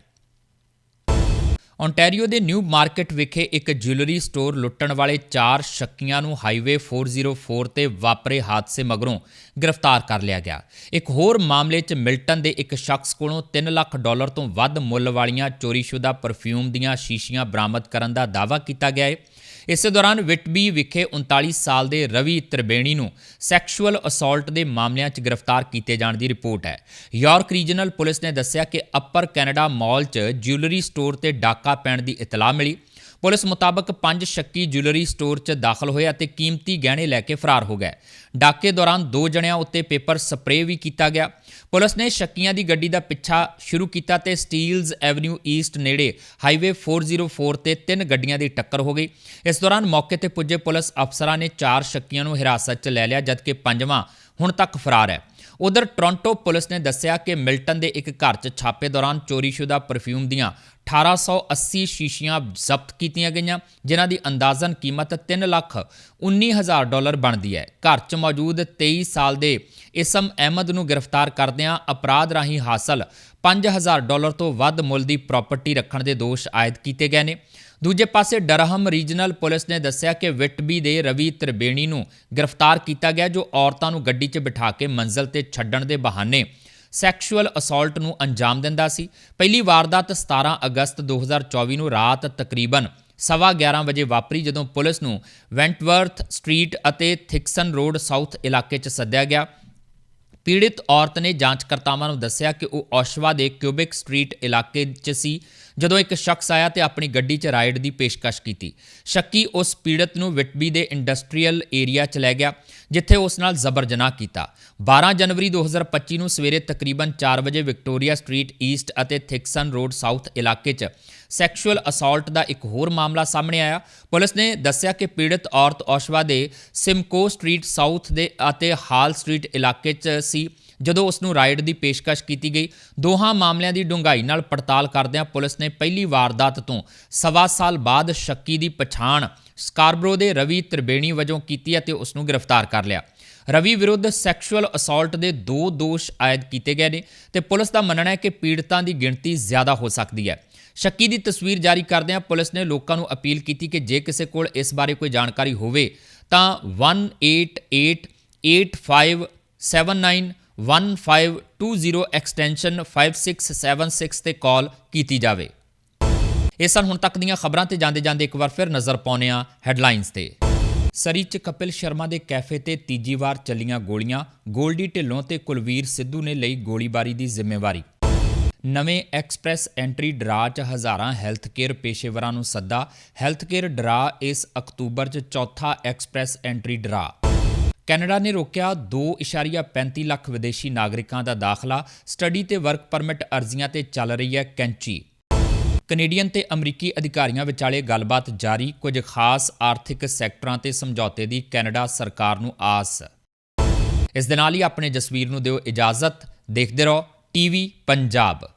ਓਨਟਾਰੀਓ ਦੇ ਨਿਊ ਮਾਰਕੀਟ ਵਿਖੇ ਇੱਕ ਜਿਊਲਰੀ ਸਟੋਰ ਲੁੱਟਣ ਵਾਲੇ ਚਾਰ ਸ਼ੱਕੀਆਂ ਨੂੰ ਹਾਈਵੇ 404 ਤੇ ਵਾਪਰੇ ਹਾਦਸੇ ਮਗਰੋਂ ਗ੍ਰਿਫਤਾਰ ਕਰ ਲਿਆ ਗਿਆ। ਇੱਕ ਹੋਰ ਮਾਮਲੇ 'ਚ ਮਿਲਟਨ ਦੇ ਇੱਕ ਸ਼ਖਸ ਕੋਲੋਂ 3 ਲੱਖ ਡਾਲਰ ਤੋਂ ਵੱਧ ਮੁੱਲ ਵਾਲੀਆਂ ਚੋਰੀਸ਼ੁਦਾ ਪਰਫਿਊਮ ਦੀਆਂ ਸ਼ੀਸ਼ੀਆਂ ਬਰਾਮਦ ਕਰਨ ਦਾ ਦਾਅਵਾ ਕੀਤਾ ਗਿਆ ਹੈ ਇਸੇ ਦੌਰਾਨ ਵਿਟਬੀ ਵਿਖੇ 39 ਸਾਲ ਦੇ ਰਵੀ ਤ੍ਰਿਬੇਣੀ ਨੂੰ ਸੈਕਸ਼ੂਅਲ ਅਸੌਲਟ ਦੇ ਮਾਮਲਿਆਂ 'ਚ ਗ੍ਰਿਫਤਾਰ ਕੀਤੇ ਜਾਣ ਦੀ ਰਿਪੋਰਟ ਹੈ। ਯਾਰਕ ਰੀਜਨਲ ਪੁਲਿਸ ਨੇ ਦੱਸਿਆ ਕਿ ਅਪਰ ਕੈਨੇਡਾ ਮਾਲ 'ਚ ਜਿਊਲਰੀ ਸਟੋਰ ਤੇ ਡਾਕਾ ਪੈਣ ਦੀ ਇਤਲਾਹ ਮਿਲੀ। ਪੁਲਿਸ ਮੁਤਾਬਕ ਪੰਜ ਸ਼ੱਕੀ ਜਿਊਲਰੀ ਸਟੋਰ 'ਚ ਦਾਖਲ ਹੋਏ ਅਤੇ ਕੀਮਤੀ ਗਹਿਣੇ ਲੈ ਕੇ ਫਰਾਰ ਹੋ ਗਏ। ਡਾਕੇ ਦੌਰਾਨ ਦੋ ਜਣਿਆਂ ਉੱਤੇ ਪੇਪਰ ਸਪਰੇਅ ਵੀ ਕੀਤਾ ਗਿਆ। ਪੁਲਿਸ ਨੇ ਸ਼ੱਕੀਆਂ ਦੀ ਗੱਡੀ ਦਾ ਪਿੱਛਾ ਸ਼ੁਰੂ ਕੀਤਾ ਤੇ ਸਟੀਲਜ਼ ਐਵਨਿਊ ਈਸਟ ਨੇੜੇ ਹਾਈਵੇ 404 ਤੇ ਤਿੰਨ ਗੱਡੀਆਂ ਦੀ ਟੱਕਰ ਹੋ ਗਈ। ਇਸ ਦੌਰਾਨ ਮੌਕੇ ਤੇ ਪੁੱਜੇ ਪੁਲਿਸ ਅਫਸਰਾਂ ਨੇ ਚਾਰ ਸ਼ੱਕੀਆਂ ਨੂੰ ਹਿਰਾਸਤ 'ਚ ਲੈ ਲਿਆ, ਜਦਕਿ ਪੰਜਵਾਂ ਹੁਣ ਤੱਕ ਫਰਾਰ ਹੈ। ਉਧਰ ਟੋਰਾਂਟੋ ਪੁਲਿਸ ਨੇ ਦੱਸਿਆ ਕਿ ਮਿਲਟਨ ਦੇ ਇੱਕ ਘਰ 'ਚ ਛਾਪੇ ਦੌਰਾਨ ਚੋਰੀਸ਼ੁਦਾ ਪਰਫਿਊਮ ਦੀਆਂ 1880 ਸ਼ੀਸ਼ੀਆਂ ਜ਼ਬਤ ਕੀਤੀਆਂ ਗਈਆਂ, ਜਿਨ੍ਹਾਂ ਦੀ ਅੰਦਾਜ਼ਨ ਕੀਮਤ 3 ਲੱਖ 19000 ਡਾਲਰ ਬਣਦੀ ਹੈ। ਘਰ 'ਚ ਮੌਜੂਦ 23 ਸਾਲ ਦੇ ਇਸਮ ਅਹਿਮਦ ਨੂੰ ਗ੍ਰਿਫਤਾਰ ਕਰਦਿਆਂ ਅਪਰਾਧ ਰਾਹੀਂ ਹਾਸਲ 5000 ਡਾਲਰ ਤੋਂ ਵੱਧ ਮੁੱਲ ਦੀ ਪ੍ਰਾਪਰਟੀ ਰੱਖਣ ਦੇ ਦੋਸ਼ ਆਇਦ ਕੀਤੇ ਗਏ ਨੇ। ਦੂਜੇ ਪਾਸੇ ਡਰਹਮ ਰੀਜਨਲ ਪੁਲਿਸ ਨੇ ਦੱਸਿਆ ਕਿ ਵਿਟਬੀ ਦੇ ਰਵੀ ਤ੍ਰਿਬੇਣੀ ਨੂੰ ਗ੍ਰਿਫਤਾਰ ਕੀਤਾ ਗਿਆ, ਜੋ ਔਰਤਾਂ ਨੂੰ ਗੱਡੀ 'ਚ ਬਿਠਾ ਕੇ ਮੰਜ਼ਲ ਤੇ ਛੱਡਣ ਦੇ ਬਹਾਨੇ ਸੈਕਸ਼ੂਅਲ ਅਸੌਲਟ ਨੂੰ ਅੰਜਾਮ ਦਿੰਦਾ ਸੀ। ਪਹਿਲੀ ਵਾਰਦਾਤ 17 ਅਗਸਤ 2024 ਨੂੰ ਰਾਤ ਤਕਰੀਬਨ ਸਵਾ 11 ਵਜੇ ਵਾਪਰੀ, ਜਦੋਂ ਪੁਲਿਸ ਨੂੰ ਵੈਂਟਵਰਥ ਸਟਰੀਟ ਅਤੇ ਥਿਕਸਨ ਰੋਡ ਸਾਊਥ ਇਲਾਕੇ 'ਚ ਸੱਦਿਆ ਗਿਆ। ਪੀੜਿਤ ਔਰਤ ਨੇ ਜਾਂਚਕਰਤਾਵਾਂ ਨੂੰ ਦੱਸਿਆ ਕਿ ਉਹ ਔਸ਼ਵਾ ਦੇ ਕਿਊਬਿਕ ਸਟਰੀਟ ਇਲਾਕੇ 'ਚ ਸੀ ਜਦੋਂ ਇੱਕ ਸ਼ਖਸ ਆਇਆ ਤੇ ਆਪਣੀ ਗੱਡੀ 'ਚ ਰਾਈਡ ਦੀ ਪੇਸ਼ਕਸ਼ ਕੀਤੀ। ਸ਼ੱਕੀ ਉਸ ਪੀੜਤ ਨੂੰ ਵਿਟਬੀ ਦੇ ਇੰਡਸਟਰੀਅਲ ਏਰੀਆ 'ਚ ਲੈ ਗਿਆ, ਜਿੱਥੇ ਉਸ ਨਾਲ ਜ਼ਬਰ ਜਨਾਹ ਕੀਤਾ। 12 ਜਨਵਰੀ 2025 ਨੂੰ ਸਵੇਰੇ ਤਕਰੀਬਨ 4 ਵਜੇ ਵਿਕਟੋਰੀਆ ਸਟਰੀਟ ਈਸਟ ਅਤੇ ਥਿਕਸਨ ਰੋਡ ਸਾਊਥ ਇਲਾਕੇ 'ਚ ਸੈਕਸ਼ੂਅਲ ਅਸਾਲਟ ਦਾ ਇੱਕ ਹੋਰ ਮਾਮਲਾ ਸਾਹਮਣੇ ਆਇਆ। ਪੁਲਿਸ ਨੇ ਦੱਸਿਆ ਕਿ ਪੀੜਤ ਔਰਤ ਔਸ਼ਵਾ ਦੇ ਸਿਮਕੋ ਸਟਰੀਟ ਸਾਊਥ ਦੇ ਅਤੇ ਹਾਲ ਸਟਰੀਟ ਇਲਾਕੇ 'ਚ ਸੀ। ਜਦੋਂ ਉਸ ਨੂੰ ਰਾਈਡ ਦੀ ਪੇਸ਼ਕਸ਼ ਕੀਤੀ ਗਈ, ਦੋਹਾਂ ਮਾਮਲਿਆਂ ਦੀ ਡੂੰਘਾਈ ਨਾਲ ਪੜਤਾਲ ਕਰਦਿਆਂ ਪੁਲਿਸ ਨੇ ਪਹਿਲੀ ਵਾਰਦਾਤ ਤੋਂ ਸਵਾ ਸਾਲ ਬਾਅਦ ਸ਼ੱਕੀ ਦੀ ਪਛਾਣ ਸਕਾਰਬਰੋ ਦੇ ਰਵੀ ਤ੍ਰਿਬੇਣੀ ਵਜੋਂ ਕੀਤੀ ਅਤੇ ਉਸ ਨੂੰ ਗ੍ਰਿਫਤਾਰ ਕਰ ਲਿਆ। ਰਵੀ ਵਿਰੁੱਧ ਸੈਕਸ਼ੂਅਲ ਅਸੌਲਟ ਦੇ ਦੋ ਦੋਸ਼ ਆਇਦ ਕੀਤੇ ਗਏ ਨੇ ਤੇ ਪੁਲਿਸ ਦਾ ਮੰਨਣਾ ਹੈ ਕਿ ਪੀੜਤਾਂ ਦੀ ਗਿਣਤੀ ਜ਼ਿਆਦਾ ਹੋ ਸਕਦੀ ਹੈ। ਸ਼ੱਕੀ ਦੀ ਤਸਵੀਰ ਜਾਰੀ ਕਰਦਿਆਂ ਪੁਲਿਸ ਨੇ ਲੋਕਾਂ ਨੂੰ ਅਪੀਲ ਕੀਤੀ ਕਿ ਜੇ ਕਿਸੇ ਕੋਲ ਇਸ ਬਾਰੇ ਕੋਈ ਜਾਣਕਾਰੀ ਹੋਵੇ ਤਾਂ 188875791520 ਐਕਸਟੈਂਸ਼ਨ 5676 ਤੇ ਕਾਲ ਕੀਤੀ ਜਾਵੇ। ਇਹ ਸਨ ਹੁਣ ਤੱਕ ਦੀਆਂ ਖਬਰਾਂ ਤੇ ਜਾਂਦੇ ਜਾਂਦੇ ਇੱਕ ਵਾਰ ਫਿਰ ਨਜ਼ਰ ਪਾਉਂਦੇ ਹਾਂ ਹੈਡਲਾਈਨਸ ਤੇ। ਸਰੀ ਚ ਕਪਿਲ ਸ਼ਰਮਾ ਦੇ ਕੈਫੇ ਤੇ ਤੀਜੀ ਵਾਰ ਚੱਲੀਆਂ ਗੋਲੀਆਂ, ਗੋਲਡੀ ਢਿੱਲੋਂ ਤੇ ਕੁਲਵੀਰ ਸਿੱਧੂ ਨੇ ਲਈ ਗੋਲੀਬਾਰੀ ਦੀ ਜ਼ਿੰਮੇਵਾਰੀ। ਨਵੇਂ ਐਕਸਪ੍ਰੈਸ ਐਂਟਰੀ ਡਰਾ 'ਚ ਹਜ਼ਾਰਾਂ ਹੈਲਥ ਕੇਅਰ ਪੇਸ਼ੇਵਰਾਂ ਨੂੰ ਸੱਦਾ ਹੈਲਥ ਕੇਅਰ ਡਰਾ ਇਸ ਅਕਤੂਬਰ 'ਚ ਚੌਥਾ ਐਕਸਪ੍ਰੈਸ ਐਂਟਰੀ ਡਰਾ। ਕੈਨੇਡਾ ਨੇ ਰੋਕਿਆ 2.35 ਲੱਖ ਵਿਦੇਸ਼ੀ ਨਾਗਰਿਕਾਂ ਦਾ ਦਾਖਲਾ। ਸਟੱਡੀ ਤੇ ਵਰਕ ਪਰਮਿਟ ਅਰਜ਼ੀਆਂ ਤੇ ਚੱਲ ਰਹੀ ਹੈ ਕੈਂਚੀ। ਕੈਨੇਡੀਅਨ ਤੇ ਅਮਰੀਕੀ ਅਧਿਕਾਰੀਆਂ ਵਿਚਾਲੇ ਗੱਲਬਾਤ ਜਾਰੀ। ਕੁਝ ਖਾਸ ਆਰਥਿਕ ਸੈਕਟਰਾਂ ਤੇ ਸਮਝੌਤੇ ਦੀ ਕੈਨੇਡਾ ਸਰਕਾਰ ਨੂੰ ਆਸ। ਇਸ ਦੇ ਨਾਲ ਹੀ ਆਪਣੇ ਜਸਵੀਰ ਨੂੰ ਦਿਓ ਇਜਾਜ਼ਤ। ਦੇਖਦੇ ਰਹੋ ਟੀਵੀ ਪੰਜਾਬ।